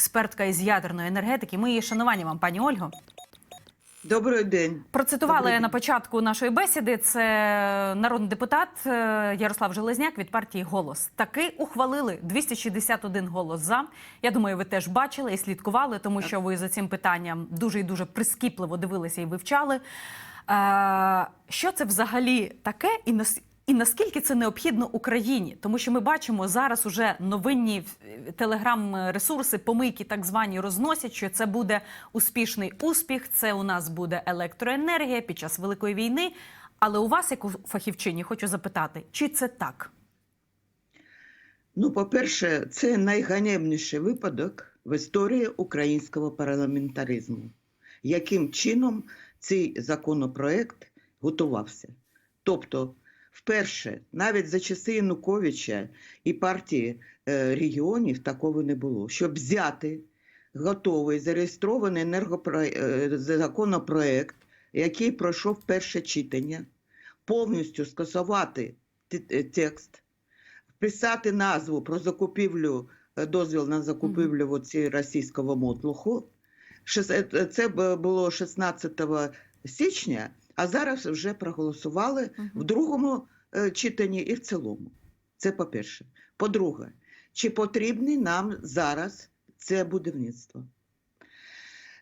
експертка із ядерної енергетики. Ми її шанування вам, пані Ольго. Добрий день. Процитували Добрий день. на початку нашої бесіди. Це народний депутат е, Ярослав Железняк від партії Голос. Таки ухвалили 261 голос за. Я думаю, ви теж бачили і слідкували, тому що ви за цим питанням дуже і дуже прискіпливо дивилися і вивчали. Е, Що це взагалі таке, і. І наскільки це необхідно Україні, тому що ми бачимо зараз уже новинні е, телеграм-ресурси, помийки так звані розносять, що це буде успішний успіх, це у нас буде електроенергія під час великої війни. Але у вас, як у фахівчині, хочу запитати, чи це так? Ну, по-перше, це найганебніший випадок в історії українського парламентаризму. Яким чином цей законопроект готувався? Тобто, вперше, навіть за часи Януковича і партії е, регіонів такого не було. Щоб взяти готовий зареєстрований енергопро... е, законопроект, який пройшов перше читання, повністю скасувати е, текст, вписати назву про закупівлю, е, дозвіл на закупівлю оці російського мотлуху. Це було 16 січня, а зараз вже проголосували в другому е, читанні і в цілому. Це по-перше. По-друге, чи потрібне нам зараз це будівництво?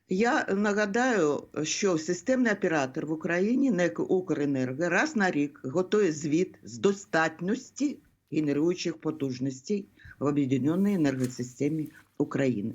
Я нагадаю, що системний оператор в Україні, НЕК Укренерго, раз на рік готує звіт з достатності генеруючих потужностей в об'єднаній енергосистемі України.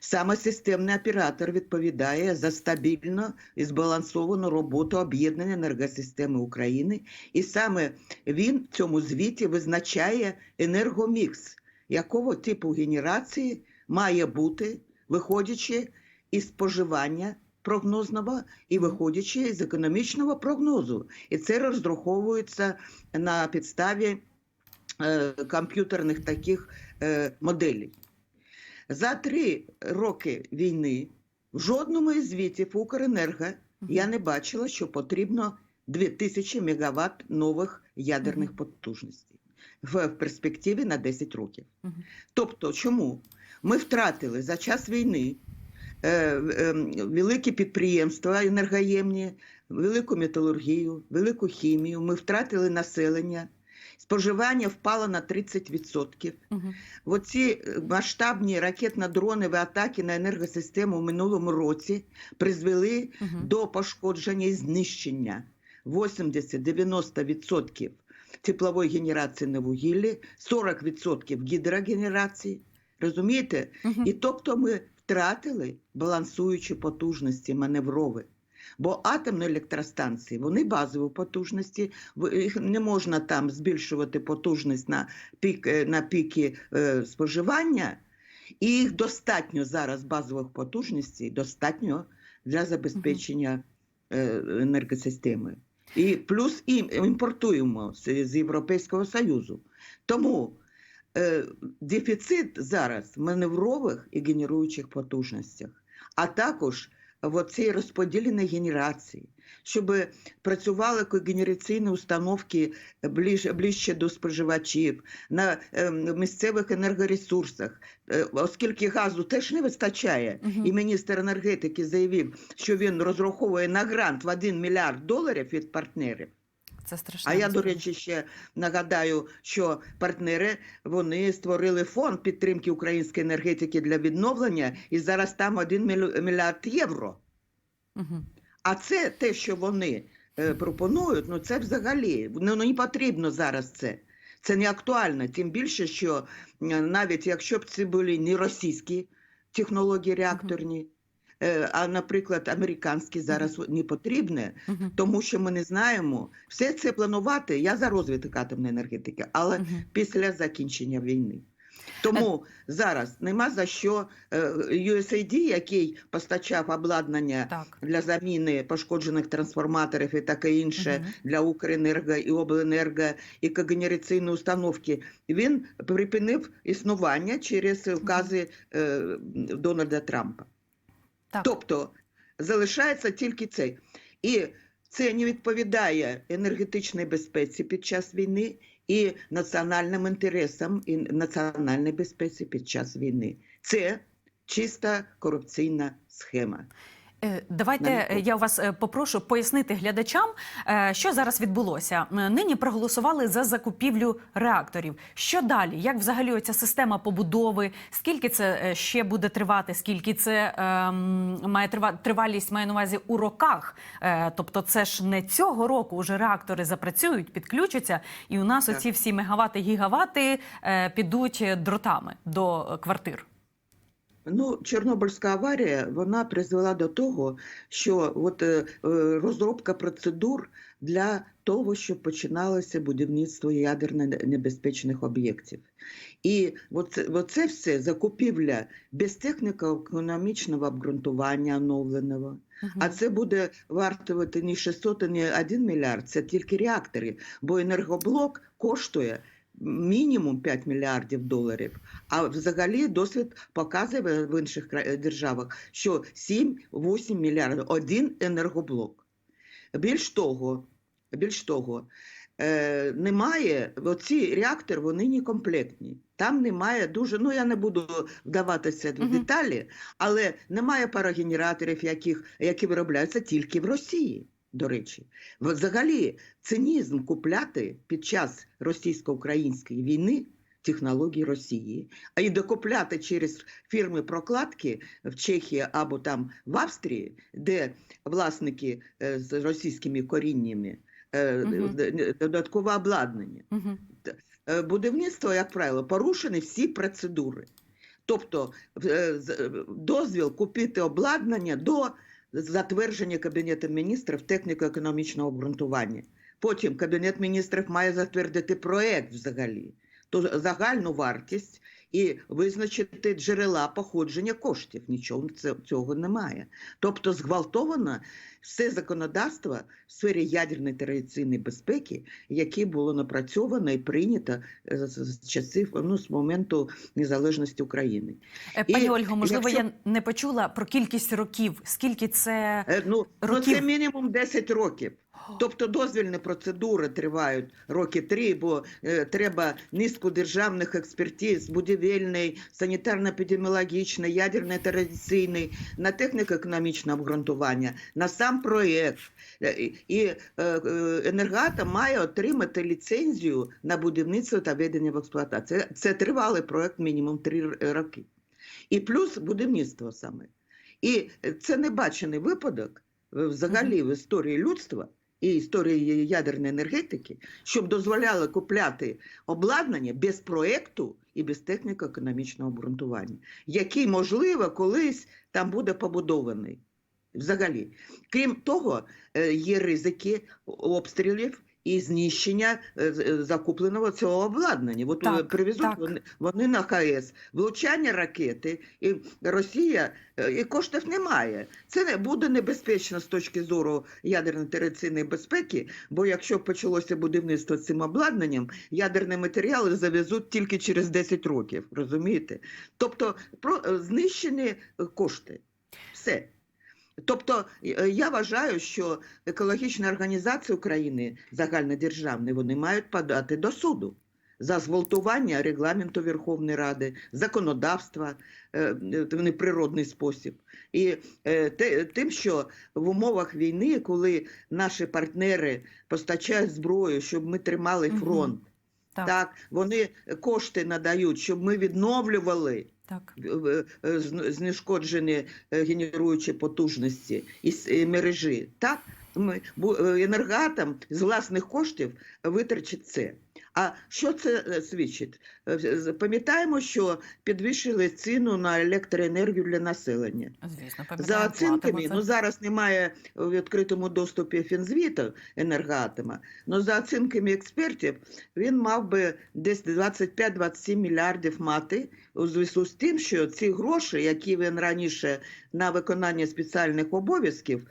Саме системний оператор відповідає за стабільну і збалансовану роботу об'єднаної енергосистеми України, і саме він в цьому звіті визначає енергомікс, якого типу генерації має бути, виходячи із споживання прогнозного і виходячи з економічного прогнозу. І це розраховується на підставі е, комп'ютерних таких е, моделей. За три роки війни в жодному із звітів Укренерго я не бачила, що потрібно 2000 мегаватт нових ядерних потужностей в перспективі на 10 років. Тобто, чому? Ми втратили за час війни е, е, великі підприємства енергоємні, велику металургію, велику хімію, ми втратили населення, споживання впало на 30%. Мгм. Оці е, масштабні ракетно-дронові атаки на енергосистему в минулому році призвели Мгм. до пошкодження і знищення 80-90% теплової генерації на вугіллі, 40% гідрогенерації. Розумієте? Мгм. І тобто ми втратили балансуючі потужності маневрові. Бо атомні електростанції, вони базові потужності, їх не можна там збільшувати потужність на, пік, е, на піки е, споживання, і їх достатньо зараз базових потужностей, достатньо для забезпечення е, енергосистеми. І плюс і імпортуємо з, з Європейського Союзу. Тому е, дефіцит зараз в маневрових і генеруючих потужностях, а також в цій розподіленій генерації, щоб працювали когенераційні установки ближче, ближче до споживачів на е, місцевих енергоресурсах, Е, оскільки газу теж не вистачає, угу. і міністр енергетики заявив, що він розраховує на грант в 1 мільярд доларів від партнерів. Це страшно. А я, до речі, ще нагадаю, що партнери вони створили фонд підтримки української енергетики для відновлення, і зараз там 1 мільярд євро. Мгм. А це те, що вони е, пропонують, ну це взагалі ну, не потрібно зараз це. Це не актуально. Тим більше, що е, навіть якщо б це були не російські технології реакторні, е, а, наприклад, американські зараз не потрібне, тому що ми не знаємо все це планувати. Я за розвиток атомної енергетики, але після закінчення війни. Тому зараз нема за що е, USAID, який постачав обладнання Так. для заміни пошкоджених трансформаторів і таке інше Мгм. для Укренерго і обленерго і когенераційні установки. Він припинив існування через укази е, Дональда Трампа. Так. Тобто залишається тільки цей. І це не відповідає енергетичній безпеці під час війни і національним інтересам і національній безпеці під час війни. Це чиста корупційна схема. Е, Давайте е, я у вас е, попрошу пояснити глядачам, що зараз відбулося. Нині проголосували за закупівлю реакторів. Що далі? Як взагалі оця система побудови? Скільки це ще буде тривати? Скільки це ем, має трива- тривалість має на увазі у роках? Е, тобто, це ж не цього року вже реактори запрацюють, підключаться, і у нас Так. оці всі мегавати, гігавати е, підуть дротами до квартир. Ну, Чорнобильська аварія вона призвела до того, що от, е, е, розробка процедур для того, щоб починалося будівництво ядерно небезпечних об'єктів. І оце, оце все закупівля без техніко-економічного обґрунтування оновленого. Мгм. А це буде вартувати не 600, і не 1 мільярд, це тільки реактори, бо енергоблок коштує мінімум 5 мільярдів доларів. А взагалі досвід показує в інших державах, що 7-8 мільярдів один енергоблок. Більш того, більш того, е, немає, оці реактори, вони не комплектні. Там немає дуже, ну я не буду вдаватися в деталі, але немає парогенераторів, яких, які виробляються тільки в Росії. До речі, взагалі цинізм купляти під час російсько-української війни технології Росії, а й докупляти через фірми прокладки в Чехії або там в Австрії, де власники е, з російськими коріннями, е, додаткове обладнання. Е, Будівництво, як правило, порушені всі процедури. Тобто дозвіл купити обладнання до затвердження Кабінетом міністрів техніко-економічного обґрунтування. Потім Кабінет міністрів має затвердити проект взагалі, то загальну вартість і визначити джерела походження коштів. Нічого цього немає. Тобто зґвалтовано все законодавство в сфері ядерної та радіаційної безпеки, яке було напрацьовано і прийнято е, з, часів ну, з моменту незалежності України. Е, Пані І Ольго, можливо, якщо- я не почула про кількість років. Скільки це Е, Ну, ну це мінімум 10 років. Тобто дозвільні процедури тривають роки три, бо е, треба низку державних експертиз, будівельний, санітарно-епідеміологічний, ядерний та радіаційний, на техніко-економічне обґрунтування, на сам проєкт. Е, І е, е, енергоатом має отримати ліцензію на будівництво та введення в експлуатацію. Це, це тривалий проєкт мінімум три роки. І плюс будівництво саме. І це небачений випадок е, взагалі в історії людства і історії ядерної енергетики, щоб дозволяли купляти обладнання без проекту і без техніко-економічного обґрунтування, який, можливо, колись там буде побудований. Взагалі, крім того, е, є ризики обстрілів і знищення е, е, закупленого цього обладнання. От Так, е, привезуть так. Вони, вони на ХС, влучання ракети, і Росія і коштів немає. Це не буде небезпечно з точки зору ядерної та безпеки, бо якщо почалося будівництво цим обладнанням, ядерні матеріали завезуть тільки через 10 років. Розумієте? Тобто про знищені кошти. Все. Тобто е, я вважаю, що екологічні організації України загальнодержавні вони мають подати до суду за зґвалтування регламенту Верховної Ради, законодавства е, в неприродний спосіб. І е, тим, що в умовах війни, коли наші партнери постачають зброю, щоб ми тримали фронт, так, так вони кошти надають, щоб ми відновлювали так. е, зн- знешкоджені е, генеруючі потужності і мережі. Так, енергатам е, енергоатом з власних коштів витрачить це. А що це е, свідчить? Е, Пам'ятаємо, що підвищили ціну на електроенергію для населення. Звісно, За оцінками, ну зараз немає у відкритому доступі фінзвіту енергоатома, але за оцінками експертів він мав би десь 25-27 мільярдів мати у зв'язку з тим, що ці гроші, які він раніше на виконання спеціальних обов'язків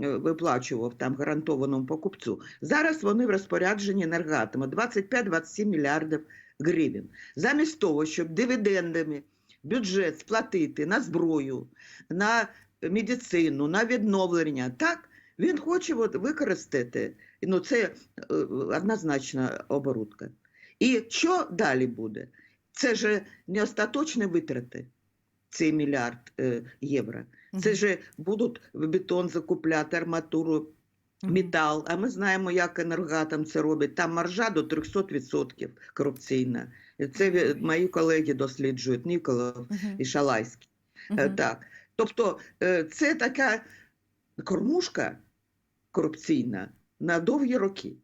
виплачував там гарантованому покупцю, зараз вони в розпорядженні енергоатома 25-27 мільярдів гривень. Замість того, щоб дивідендами бюджет сплатити на зброю, на медицину, на відновлення. Так, він хоче використати. Ну, це е, однозначна оборудка. І що далі буде? Це ж не остаточні витрати. цей мільярд е, євро. Це ж будуть бетон закупляти, арматуру, метал. А ми знаємо, як енергатом це робить. Там маржа до 300% корупційна. Це мої колеги досліджують, Ніколов і Шалайський. Е, Так. Тобто е, це така кормушка корупційна на довгі роки.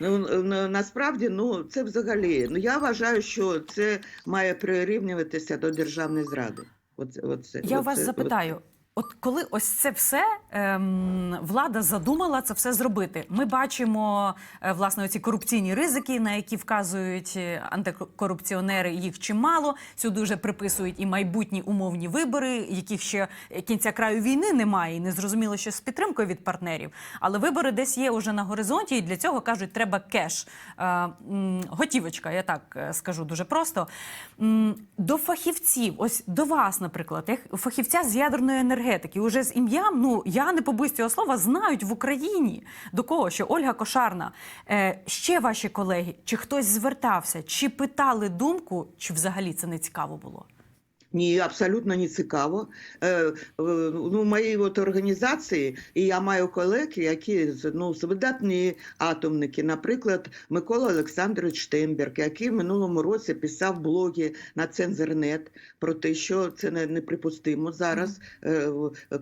Ну, насправді, ну це взагалі. Ну я вважаю, що це має прирівнюватися до державної зради. Оце, оце, Я оце, вас запитаю. От коли ось це все ем, влада задумала це все зробити, ми бачимо е, власне ці корупційні ризики, на які вказують е, антикорупціонери. Їх чимало. Сюди вже приписують і майбутні умовні вибори, яких ще кінця краю війни немає, і не зрозуміло, що з підтримкою від партнерів. Але вибори десь є уже на горизонті, і для цього кажуть, треба кеш. Е, готівочка, я так е, скажу дуже просто. До фахівців, ось до вас, наприклад, фахівця з ядерної енергетики, уже з ім'ям, ну я не побоюсь цього слова, знають в Україні. До кого, що Ольга Кошарна, е, ще ваші колеги, чи хтось звертався, чи питали думку, чи взагалі це не цікаво було? Ні, абсолютно не цікаво. Е, е, ну, в моїй от організації, і я маю колег, які ну, видатні атомники, наприклад, Микола Олександрович Штемберг, який в минулому році писав блоги на Цензернет про те, що це не- неприпустимо зараз е,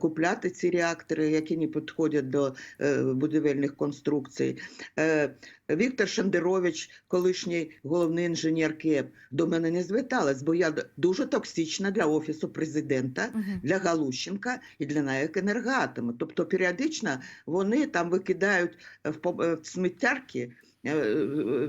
купляти ці реактори, які не підходять до е, будівельних конструкцій. Е, Віктор Шандерович, колишній головний інженер КЕП, до мене не зверталась, бо я дуже токсична для офісу президента, для Галущенка і для НАЕК «Енергоатому». Тобто періодично вони там викидають в, е, сміттярки е, е,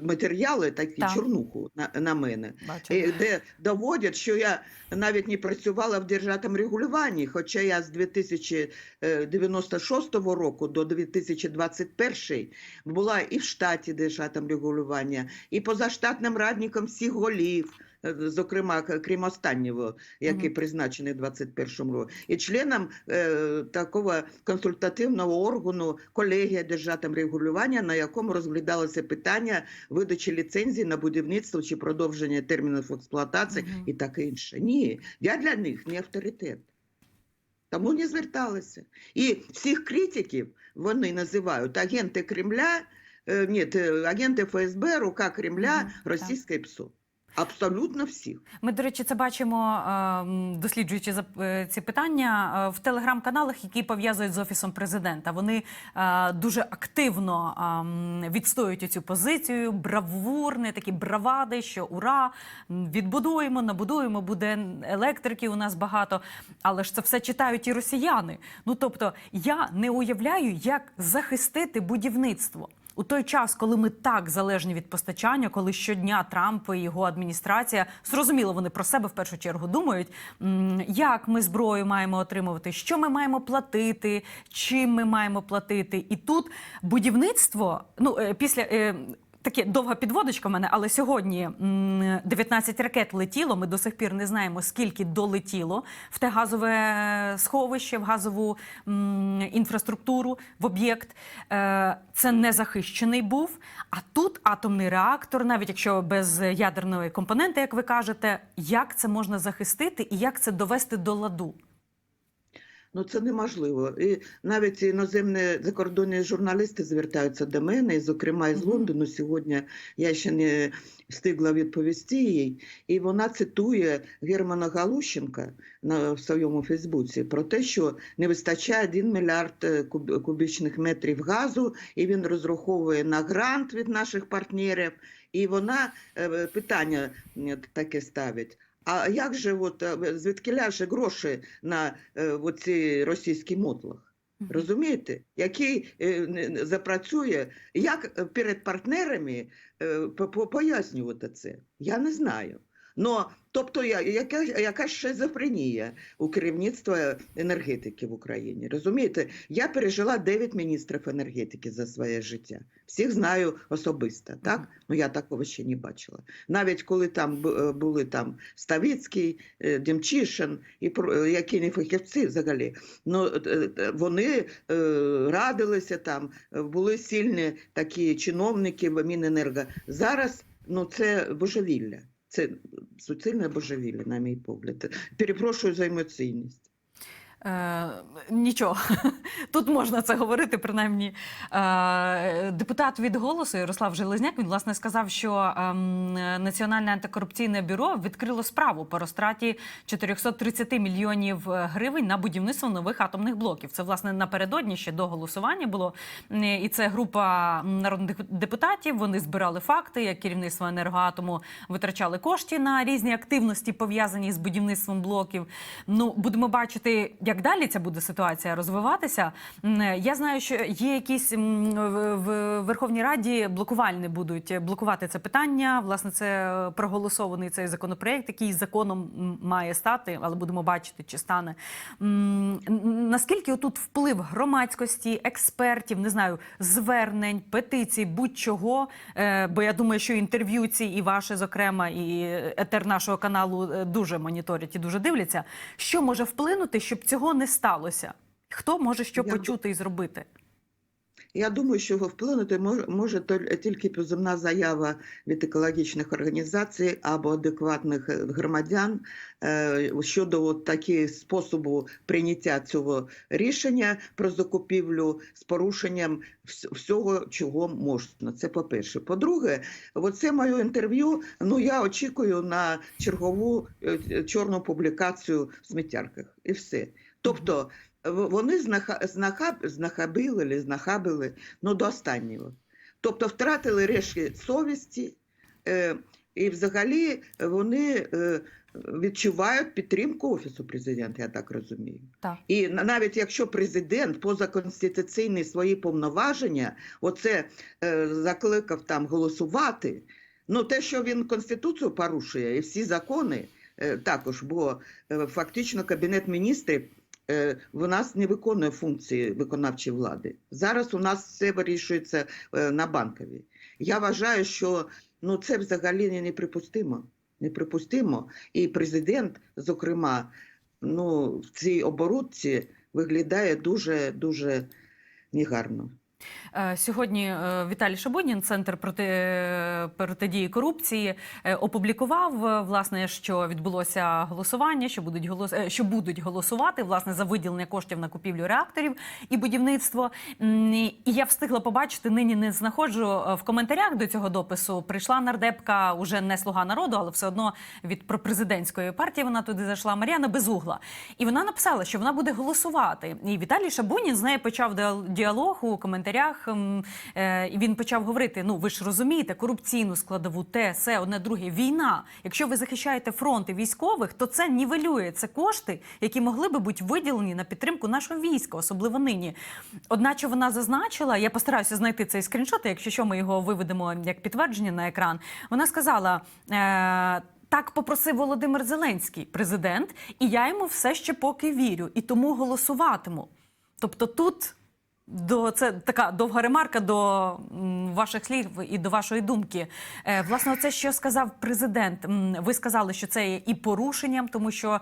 матеріали, такі Так. чорнуху на, на мене. Бачу. Де доводять, що я навіть не працювала в державному регулюванні, хоча я з 2096 року до 2021 була і в штаті державного регулювання, і позаштатним радником всіх голів, е, зокрема, крім останнього, який Мгм. призначений в 21 році, і членом е, такого консультативного органу колегія державного регулювання, на якому розглядалося питання видачі ліцензій на будівництво чи продовження термінів експлуатації Мгм. і таке інше. Ні, я для них не авторитет. Тому не зверталися. І всіх критиків вони називають агенти Кремля, е, ні, агенти ФСБ, рука Кремля, російське ПСО. Абсолютно всіх. Ми, до речі, це бачимо, ем, досліджуючи е, ці питання е, в телеграм-каналах, які пов'язують з офісом президента. Вони е, дуже активно відстоюють цю позицію, бравурні, такі бравади, що ура, відбудуємо, набудуємо, буде електрики у нас багато. Але ж це все читають і росіяни. Ну тобто, я не уявляю, як захистити будівництво. У той час, коли ми так залежні від постачання, коли щодня Трамп і його адміністрація зрозуміло, вони про себе в першу чергу думають, як ми зброю маємо отримувати, що ми маємо платити, чим ми маємо платити. І тут будівництво, ну е, після. Е, Таке довга підводочка в мене, але сьогодні м, 19 ракет летіло. Ми до сих пір не знаємо, скільки долетіло в те газове сховище, в газову інфраструктуру, в об'єкт. Е, Це не захищений був. А тут атомний реактор, навіть якщо без ядерної компоненти, як ви кажете, як це можна захистити і як це довести до ладу? Ну це неможливо. І навіть іноземні закордонні журналісти звертаються до мене, і, зокрема із Лондону. Сьогодні я ще не встигла відповісти їй. І вона цитує Германа Галущенка на в своєму Фейсбуці про те, що не вистачає 1 мільярд е, куб- кубічних метрів газу, і він розраховує на грант від наших партнерів. І вона е, питання е, таке ставить. А як же от звідки ляже гроші на е, російські мотлах? Розумієте, який е, запрацює, як е, перед партнерами е, по- по- пояснювати це? Я не знаю. Но, тобто, я, яка, яка шизофренія у керівництва енергетики в Україні. Розумієте, я пережила 9 міністрів енергетики за своє життя. Всіх знаю особисто, так? Ну я такого ще не бачила. Навіть коли там е, були там Ставицький, е, Демчишин, і про- е, які не фахівці взагалі. Ну, вони радилися там, були сильні такі чиновники в Міненерго. Зараз ну, це божевілля. Це суцільне божевілля, на мій погляд. Перепрошую за емоційність. Е, нічого, тут можна це говорити, принаймні. Е, депутат від голосу Ярослав Железняк він власне сказав, що ем, Національне антикорупційне бюро відкрило справу по розтраті 430 мільйонів гривень на будівництво нових атомних блоків. Це власне напередодні ще до голосування було. Е, І це група народних депутатів. Вони збирали факти, як керівництво енергоатому витрачали кошти на різні активності, пов'язані з будівництвом блоків. Ну будемо бачити, як далі ця буде ситуація розвиватися. Я знаю, що є якісь в Верховній Раді блокувальні будуть блокувати це питання. Власне, це е, проголосований цей законопроект, який законом має стати, але будемо бачити, чи стане. Наскільки отут вплив громадськості, експертів, не знаю, звернень, петицій, будь-чого. Е, Бо я думаю, що інтерв'ю ці і ваше, зокрема, і етер нашого каналу е, дуже моніторять і дуже дивляться. Що може вплинути, щоб цього не сталося? Хто може що Я почути і зробити? Я думаю, що вплинути мож- може тільки позовна заява від екологічних організацій або адекватних е, громадян е, щодо от такі способу прийняття цього рішення про закупівлю з порушенням всього, чого можна. Це по-перше. По-друге, оце моє інтерв'ю. Ну я очікую на чергову е, чорну публікацію в сміттярках, і все. Тобто. Вони знаха- знахаб, знахабили, знахабили ну, до останнього. Тобто втратили решки совісті, е, і взагалі вони е, відчувають підтримку Офісу президента, я так розумію. Так. І навіть якщо президент позаконституційні свої повноваження, оце е, закликав там голосувати, ну те, що він Конституцію порушує і всі закони е, також, бо е, фактично Кабінет міністрів в нас не виконує функції виконавчої влади. Зараз у нас все вирішується е, на банковій. Я вважаю, що ну, це взагалі не- неприпустимо. Неприпустимо. І президент, зокрема, ну, в цій оборудці виглядає дуже дуже негарно. Е, Сьогодні е, Віталій Шабунін, центр проти протидії корупції, е, опублікував власне, що відбулося голосування, що будуть голос... що будуть голосувати власне за виділення коштів на купівлю реакторів і будівництво. І я встигла побачити. Нині не знаходжу в коментарях до цього допису. Прийшла нардепка, уже не слуга народу, але все одно від пропрезидентської партії. Вона туди зайшла Мар'яна Безугла, і вона написала, що вона буде голосувати. І Віталій Шабунін з нею почав діал- діалог у коментарях. М, е, І він почав говорити: ну ви ж розумієте, корупційну складову, те, се, одне друге, війна. Якщо ви захищаєте фронт і військових, то це нівелює це кошти, які могли би бути виділені на підтримку нашого війська, особливо нині. Одначе вона зазначила, я постараюся знайти цей скріншот, якщо що, ми його виведемо як підтвердження на екран. Вона сказала. Е- так попросив Володимир Зеленський, президент, і я йому все ще поки вірю, і тому голосуватиму. Тобто тут до це така довга ремарка до ваших слів і до вашої думки. Е, власне, це що сказав президент. Ви сказали, що це є і порушенням, тому що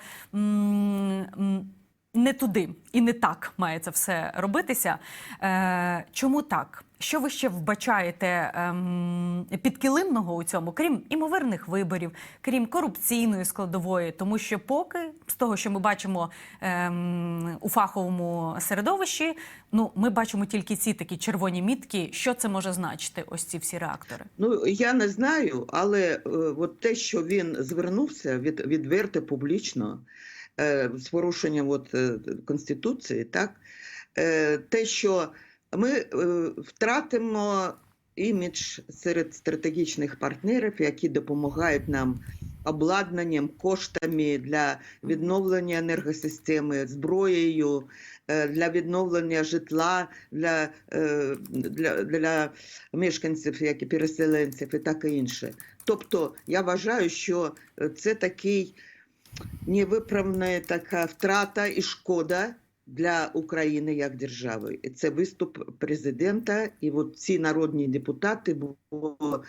не туди і не так має це все робитися. Е, чому так? Що ви ще вбачаєте ем, підкилимного у цьому, крім імовірних виборів, крім корупційної складової, тому що поки з того, що ми бачимо ем, у фаховому середовищі, ну ми бачимо тільки ці такі червоні мітки. Що це може значити? Ось ці всі реактори? Ну я не знаю, але е, от те, що він звернувся від, відверто публічно е, з порушенням от, е, Конституції, так, е, те, що ми е, втратимо імідж серед стратегічних партнерів, які допомагають нам обладнанням, коштами для відновлення енергосистеми, зброєю, е, для відновлення житла для, е, для, для мешканців, як і переселенців, і таке інше. Тобто, я вважаю, що це такий невиправна така втрата і шкода для України як держави. І це виступ президента, і от ці народні депутати було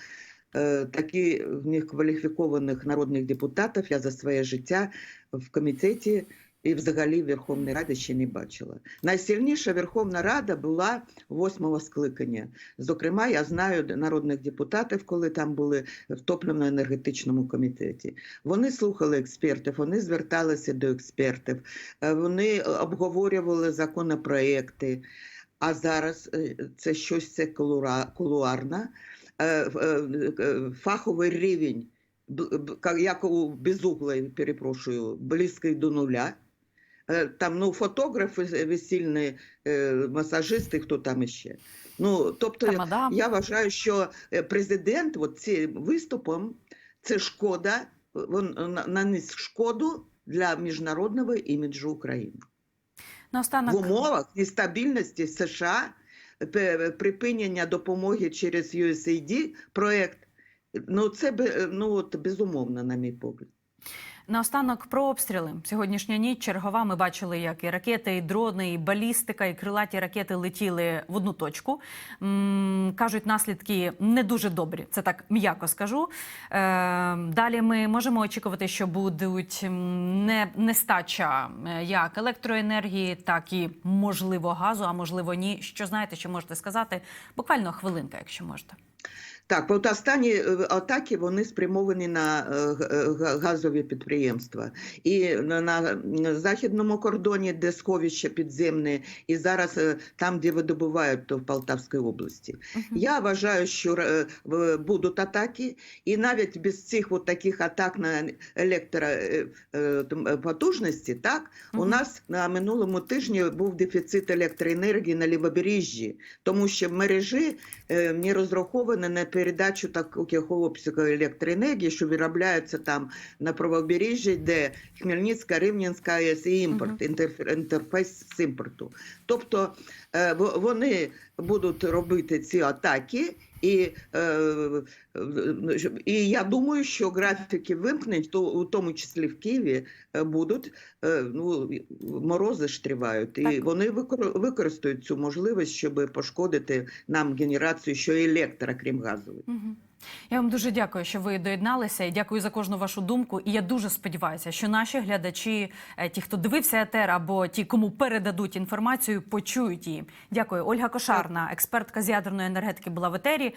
е, такі в них кваліфікованих народних депутатів. Я за своє життя в комітеті і взагалі в Верховній Раді ще не бачила. Найсильніша Верховна Рада була восьмого скликання. Зокрема, я знаю народних депутатів, коли там були в топливно-енергетичному комітеті. Вони слухали експертів, вони зверталися до експертів, е, вони обговорювали законопроекти. А зараз е, це щось це кулуарне. Е, Фаховий рівень, як у безуглої, перепрошую, близький до нуля. Е, Там ну, фотографи, весільні е, масажисти, хто там іще. Ну, тобто, я вважаю, що президент от цим виступом це шкода, він наніс шкоду для міжнародного іміджу України. Наостанок, В умовах нестабільності США, припинення допомоги через USAID проект, ну це ну, от, безумовно, на мій погляд. Наостанок про обстріли. Сьогоднішня ніч чергова. Ми бачили, як і ракети, і дрони, і балістика, і крилаті ракети летіли в одну точку. Кажуть, наслідки не дуже добрі. Це так м'яко скажу. Е, далі ми можемо очікувати, що будуть не, нестача е, як електроенергії, так і можливо газу, а можливо ні. Що знаєте, що можете сказати? Буквально хвилинка, якщо можете. Так, от останні е, атаки вони спрямовані на е, е, га- газові підприємства. І на, західному кордоні, де сховище підземне, і зараз там, де видобувають, то в Полтавській області. Мгм. Я вважаю, що будуть атаки, і навіть без цих от таких атак на електропотужності, так у нас на минулому тижні був дефіцит електроенергії на лівобережжі, тому що мережі не розраховані на передачу таких обсягів електроенергії, що виробляються там на правобережжі, де Хмельницька, Рівненська АЕС і імпорт, інтерф- інтерфейс з імпорту. Тобто е, вони будуть робити ці атаки, і, е, і я думаю, що графіки вимкнень, то у тому числі в Києві, е, будуть е, ну, морози ж тривають, і Так. вони викор- використають цю можливість, щоб пошкодити нам генерацію, що електро, крім газової. Мгм. Я вам дуже дякую, що ви доєдналися, і дякую за кожну вашу думку. І я дуже сподіваюся, що наші глядачі, е, ті, хто дивився етер, або ті, кому передадуть інформацію, почують її. Дякую. Ольга Кошарна, експертка з ядерної енергетики, була в етері.